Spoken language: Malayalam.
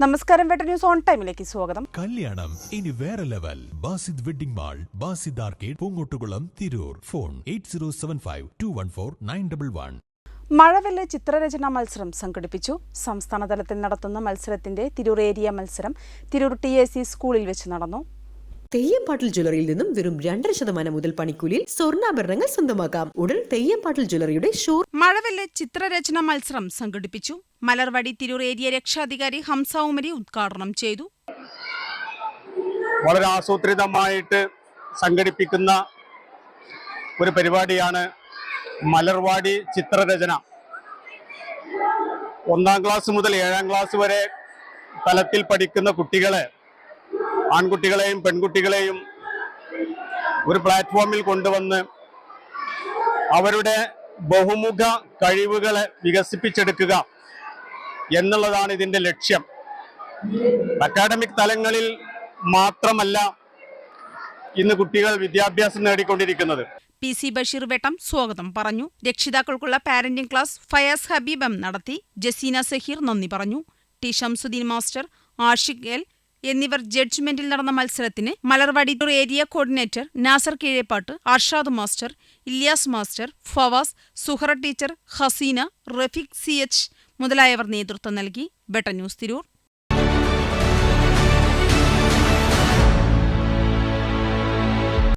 നമസ്കാരം വെട്ട ന്യൂസ് ഓൺ ടൈമിലേക്ക് സ്വാഗതം. കല്യാണം ഇനി വേറെ level. Basid wedding mall Basid arcade Poongottukulam Tirur. Phone eight zero seven five two one four nine double one. മഴവെല്ല് ചിത്രരചനാ മത്സരം സംഘടിപ്പിച്ചു. സംസ്ഥാനതലത്തിൽ നടത്തുന്ന മത്സരത്തിന്റെ തിരൂർ ഏരിയ മത്സരം തിരൂർ ടി എ സി സ്കൂളിൽ വെച്ച് നടന്നു. തെയ്യംപാട്ടിൽ ജ്വല്ലറിയിൽ നിന്നും വെറും രണ്ടര ശതമാനം മുതൽ പണിക്കൂലിയിൽ സ്വർണാഭരണങ്ങൾ സ്വന്തമാക്കാം. ഉടൻ തെയ്യംപാട്ടിൽ ജ്വല്ലറിയുടെ ഷോ മഴവെല്ല് ചിത്രരചന മത്സരം സംഘടിപ്പിച്ചു. മലർവാടി തിരൂർ ഏരിയ രക്ഷാധികാരി ഹംസ ഉമരി ഉദ്ഘാടനം ചെയ്തു. വളരെ ആസൂത്രിതമായിട്ട് സംഘടിപ്പിക്കുന്ന ഒരു പരിപാടിയാണ് മലർവാടി ചിത്രരചന. ഒന്നാം ക്ലാസ് മുതൽ ഏഴാം ക്ലാസ് വരെ തലത്തിൽ പഠിക്കുന്ന കുട്ടികളെ ആൺകുട്ടികളെയും പെൺകുട്ടികളെയും ഒരു പ്ലാറ്റ്ഫോമിൽ കൊണ്ടുവന്ന് അവരുടെ ബഹുമുഖ കഴിവുകളെ വികസിപ്പിച്ചെടുക്കുക എന്നുള്ളതാണ് ഇതിന്റെ ലക്ഷ്യം. അക്കാഡമിക് തലങ്ങളിൽ മാത്രമല്ല ഇന്ന് കുട്ടികൾ വിദ്യാഭ്യാസം നേടിക്കൊണ്ടിരിക്കുന്നത്. പി സി ബഷീർ വെട്ടം സ്വാഗതം പറഞ്ഞു. രക്ഷിതാക്കൾക്കുള്ള പാരന്റിംഗ് ക്ലാസ് ഫയാസ് ഹബീബം നടത്തി. ജസീന സഹീർ നന്ദി പറഞ്ഞു. T Shamsuddin master Ashiq L എന്നിവർ ജഡ്ജ്മെന്റിൽ നടന്ന മത്സരത്തിന് Malarvadi area coordinator Nasar Keezhepattu Arshad master Ilyas master Fawas Suhara teacher Haseena Rafeeq C H മുതലായവർ നേതൃത്വം നൽകി. ബെട്ട ന്യൂസ് തിരൂർ.